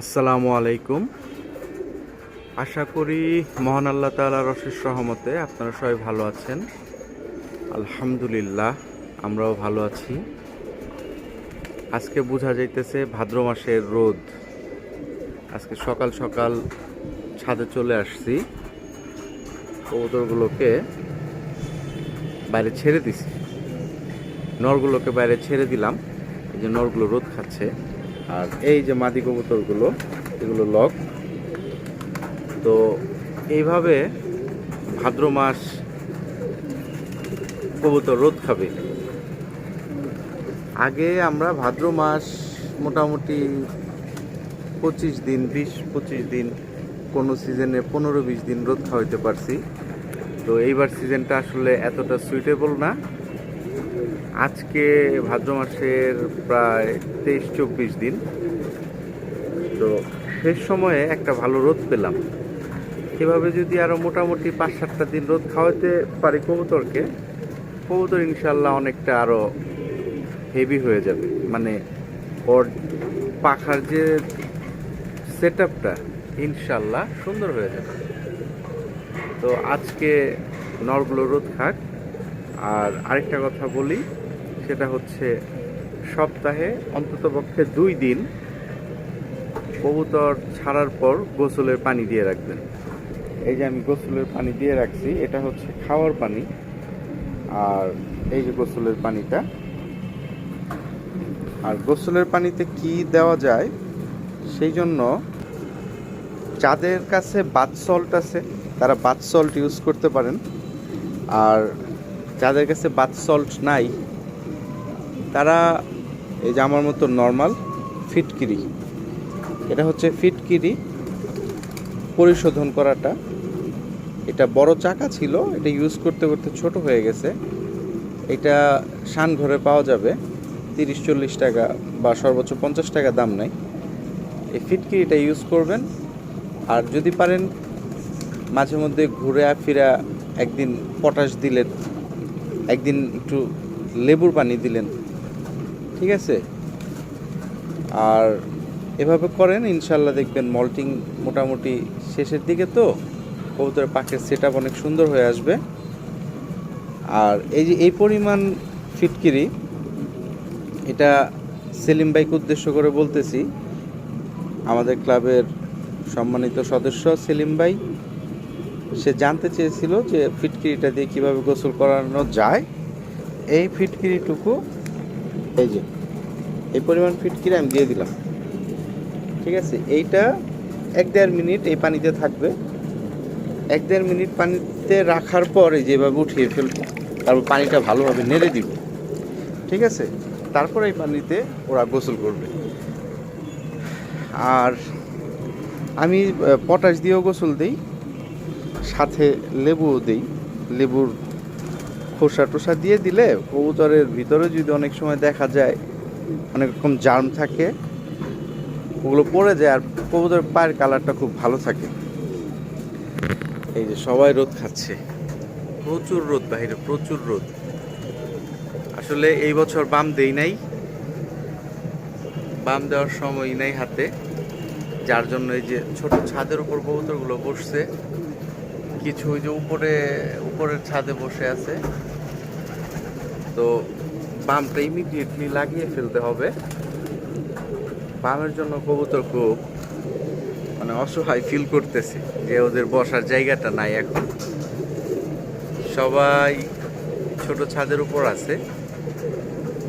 আসসালামু আলাইকুম। আশা করি মহান আল্লাহ তালার অশেষ সহমতে আপনারা সবাই ভালো আছেন। আলহামদুলিল্লাহ, আমরাও ভালো আছি। আজকে বোঝা যাইতেছে ভাদ্র মাসের রোদ। আজকে সকাল সকাল ছাদে চলে আসছি। কবুতরগুলোকে বাইরে ছেড়ে দিছি। নরগুলোকে বাইরে ছেড়ে দিলাম। এই যে নরগুলো রোদ খাচ্ছে। আর এই যে মাদি কবুতরগুলো, এগুলো লক। তো এইভাবে ভাদ্র মাস কবুতর রোদ খাবে। আগে আমরা ভাদ্র মাস মোটামুটি পঁচিশ দিন, বিশ, পঁচিশ দিন, কোনো সিজনে পনেরো, বিশ দিন রোদ খাওয়াইতে পারছি। তো এইবার সিজনটা আসলে এতটা সুইটেবল না। আজকে ভাদ্র মাসের প্রায় তেইশ চব্বিশ দিন। তো শেষ সময়ে একটা ভালো রোদ পেলাম। এভাবে যদি আরও মোটামুটি পাঁচ সাতটা দিন রোদ খাওয়াতে পারি কবুতরকে, কবুতর ইনশাল্লাহ অনেকটা আরও হেভি হয়ে যাবে। মানে ওর পাখার যে সেট আপটা ইনশাল্লাহ সুন্দর হয়ে যাবে। তো আজকে নরগুলো রোদ খাক। আর আরেকটা কথা বলি সেটা হচ্ছে সপ্তাহে অন্ততপক্ষে দুই দিন কবুতর ছাড়ার পর গোসলের পানি দিয়ে রাখবেন। এই যে আমি গোসলের পানি দিয়ে রাখছি, এটা হচ্ছে খাওয়ার পানি। আর এই যে গোসলের পানিটা, আর গোসলের পানিতে কি দেওয়া যায়, সেই জন্য যাদের কাছে বাথ সল্ট আছে, তারা বাথ সল্ট ইউজ করতে পারেন। আর যাদের কাছে বাথ সল্ট নাই তারা এই যে আমার মতো নর্মাল ফিটকিরি, এটা হচ্ছে ফিটকিরি পরিশোধন করাটা। এটা বড় চাকা ছিল, এটা ইউজ করতে করতে ছোট হয়ে গেছে। এটা শান ঘরে পাওয়া যাবে তিরিশ চল্লিশ টাকা বা সর্বোচ্চ পঞ্চাশ টাকা দাম নেয় এই ফিটকিরিটা ইউজ করবেন, আর যদি পারেন মাঝে মধ্যে ঘুরে ফিরা একদিন পটাশ দিলেন, একদিন একটু লেবুর পানি দিলেন। ঠিক আছে? আর এভাবে করেন, ইনশাল্লাহ দেখবেন মল্টিং মোটামুটি শেষের দিকে তো কবুতরের পাখের সেট অনেক সুন্দর হয়ে আসবে। আর এই যে এই পরিমাণ ফিটকিরি, এটা সেলিম বাইক উদ্দেশ্য করে বলতেছি, আমাদের ক্লাবের সম্মানিত সদস্য সেলিম ভাই, সে জানতে চেয়েছিল যে ফিটকিরিটা দিয়ে কীভাবে গোসল করানো যায়। এই ফিটকিরিটুকু এই যে, এই পরিমাণ ফিটকিরি আমি দিয়ে দিলাম। ঠিক আছে? এইটা এক দেড় মিনিট এই পানিতে থাকবে। এক দেড় মিনিট পানিতে রাখার পর যেভাবে উঠিয়ে ফেলব তারপর পানিটা ভালোভাবে নেড়ে দিব। ঠিক আছে? তারপর এই পানিতে ওরা গোসল করবে। আর আমি পটাশ দিয়েও গোসল দিই, সাথে লেবুও দিই। লেবুর খোসা টোসা দিয়ে দিলে কবুতরের ভিতরে যদি অনেক সময় দেখা যায়, অনেক রকম জার্ম থাকে, ওগুলো পড়ে যায় আর কবুতরের পায়ের কালারটা খুব ভালো থাকে। এই যে সবাই রোদ খাচ্ছে। প্রচুর রোদ বাইরে প্রচুর রোদ। আসলে এই বছর বাম দেই নাই। বাম দেওয়ার সময় নাই হাতে। যার জন্য এই যে ছোট ছাদের উপর কবুতরগুলো বসছে, কিছু ওই যে উপরে, উপরের ছাদে বসে আছে। তো বামটা ইমিডিয়েটলি লাগিয়ে ফেলতে হবে। বামের জন্য কবুতর খুব মানে অসহায় ফিল করতেছে যে ওদের বসার জায়গাটা নাই এখন। সবাই ছোট ছাদের উপর আছে।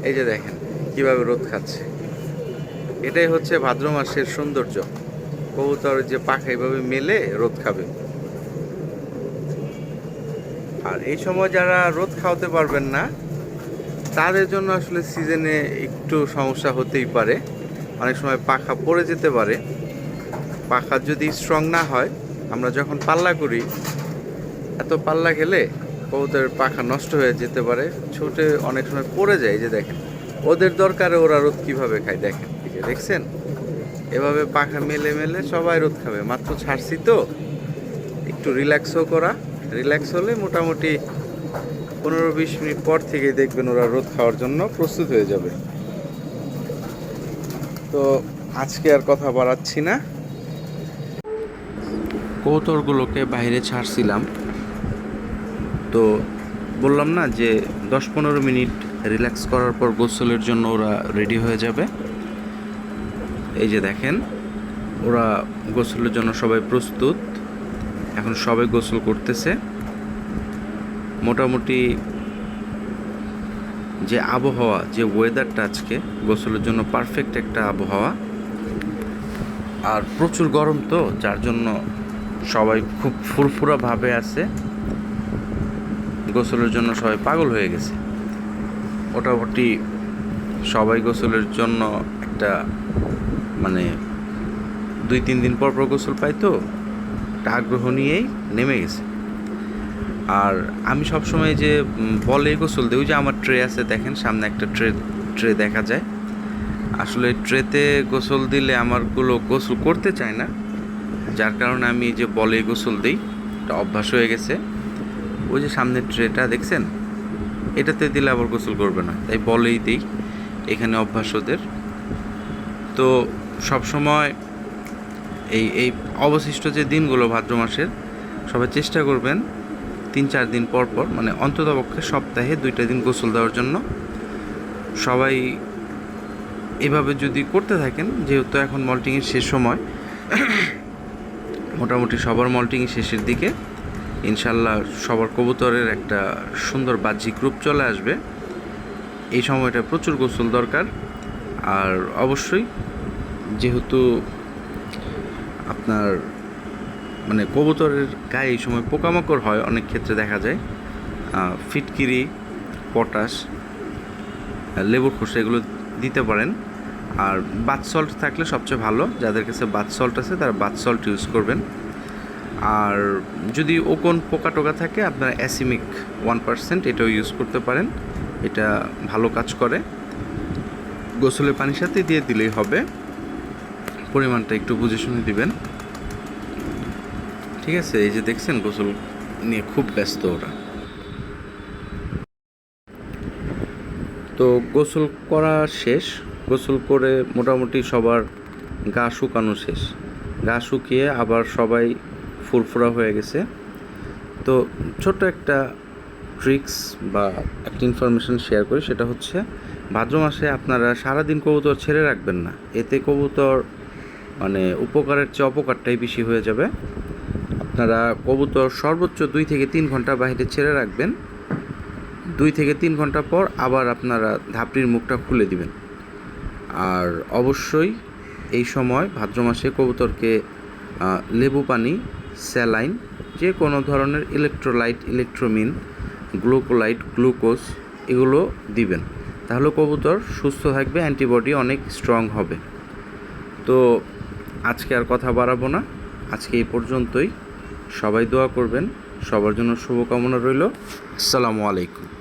এই যে দেখেন, কীভাবে রোদ খাচ্ছে। এটাই হচ্ছে ভাদ্র মাসের সৌন্দর্য। কবুতর যে পাখা এইভাবে মেলে রোদ খাবে। আর এই সময় যারা রোদ খাওয়াতে পারবেন না তাদের জন্য আসলে সিজনে একটু সমস্যা হতেই পারে। অনেক সময় পাখা পড়ে যেতে পারে। পাখা যদি স্ট্রং না হয়, আমরা যখন পাল্লা করি, এত পাল্লা খেলে কবুতরের পাখা নষ্ট হয়ে যেতে পারে। ছুটে অনেক সময় পড়ে যায় যে দেখেন, ওদের দরকারে ওরা রোদ কীভাবে খায় দেখেন দেখছেন? এভাবে পাখা মেলে মেলে সবাই রোদ খাবে। মাত্র ছাড়ছি তো, একটু রিল্যাক্সও করা। রিল্যাক্স হলে মোটামুটি পনেরো বিশ মিনিট পর থেকে দেখবেন ওরা রোদ খাওয়ার জন্য প্রস্তুত হয়ে যাবে। তো আজকে আর কথা বাড়াচ্ছি না। কৌতরগুলোকে বাইরে ছাড়ছিলাম। তো বললাম না যে দশ পনেরো মিনিট রিল্যাক্স করার পর গোসলের জন্য ওরা রেডি হয়ে যাবে। এই যে দেখেন, ওরা গোসলের জন্য সবাই প্রস্তুত। এখন সবাই গোসল করতেছে। মোটামুটি যে আবহাওয়া, যে ওয়েদারটা আজকে, গোসলের জন্য পারফেক্ট একটা আবহাওয়া। আর প্রচুর গরম তো, যার জন্য সবাই খুব ফুরফুরা ভাবে আছে। গোসলের জন্য সবাই পাগল হয়ে গেছে। মোটামুটি সবাই গোসলের জন্য একটা মানে দুই তিন দিন পর পর গোসল পাই তো একটা আগ্রহ নিয়েই নেমে গেছে। আর আমি সবসময় যে বলে গোসল দিই, ওই যে আমার ট্রে আছে, দেখেন, সামনে একটা ট্রে ট্রে দেখা যায়। আসলে ট্রেতে গোসল দিলে আমারগুলো গোসল করতে চায় না, যার কারণে আমি যে বলে গোসল দিই, এটা অভ্যাস হয়ে গেছে। ওই যে সামনের ট্রেটা দেখছেন? এটাতে দিলে আবার গোসল করবে না, তাই বলেই দিই, এখানে অভ্যাস ওদের। তো সবসময় এই এই অবশিষ্ট যে দিনগুলো ভাদ্র মাসের, সবাই চেষ্টা করবেন তিন চার দিন পর পর মানে অন্ততপক্ষে সপ্তাহে দুইটা দিন গোসল দেওয়ার জন্য। সবাই এভাবে যদি করতে থাকেন, যেহেতু এখন মল্টিংয়ের শেষ সময়, মোটামুটি সবার মল্টিং শেষের দিকে। ইনশাল্লাহ সবার কবুতরের একটা সুন্দর বাহ্যিক রূপ চলে আসবে। এই সময়টা প্রচুর গোসল দরকার। আর অবশ্যই, যেহেতু আপনার মানে কবুতরের গায়ে এই সময় পোকামাকড় হয়, অনেক ক্ষেত্রে দেখা যায়। ফিটকিরি, পটাশ লেবুর খোসা এগুলো দিতে পারেন। আর বাথ সল্ট থাকলে সবচেয়ে ভালো, যাদের কাছে বাথ সল্ট আছে তারা বাথ সল্ট ইউজ করবেন। আর যদি ওকন পোকা টোকা থাকে, আপনারা অ্যাসিমিক ওয়ান পার্সেন্ট এটাও ইউজ করতে পারেন। এটা ভালো কাজ করে। গোসলের পানির সাথে দিয়ে দিলেই হবে। পরিমাণটা একটু বুঝে শুনে দিবেন। ঠিক আছে, এই যে দেখছেন গোসল নিয়ে খুব ব্যস্ত ওরা। তো গোসল করা শেষ, গোসল করে মোটামুটি সবার গা শুকানো শেষ। গা শুকিয়ে আবার সবাই ফুরফুরা হয়ে গেছে। তো ছোট্ট একটা ট্রিক্স বা একটা ইনফরমেশন শেয়ার করি, সেটা হচ্ছে ভাদ্র মাসে আপনারা সারাদিন কবুতর ছেড়ে রাখবেন না। এতে কবুতর মানে উপকারের চেয়ে অপকারটাই বেশি হয়ে যাবে। আপনারা কবুতর সর্বোচ্চ দুই থেকে তিন ঘণ্টা বাইরে ছেড়ে রাখবেন। দুই থেকে তিন ঘণ্টা পর আবার আপনারা ধাপড়ির মুখটা খুলে দিবেন। আর অবশ্যই এই সময় ভাদ্র মাসে কবুতরকে লেবু পানি, স্যালাইন যে কোনো ধরনের ইলেকট্রোলাইট ইলেকট্রোমিন গ্লুকোলাইট গ্লুকোজ এগুলো দিবেন। তাহলে কবুতর সুস্থ থাকবে অ্যান্টিবডি অনেক স্ট্রং হবে। তো আজকে আর কথা বাড়াবো না। আজকে এই পর্যন্তই। সবাই দোয়া করবেন। সবার জন্য শুভকামনা রইল। আসসালামু আলাইকুম।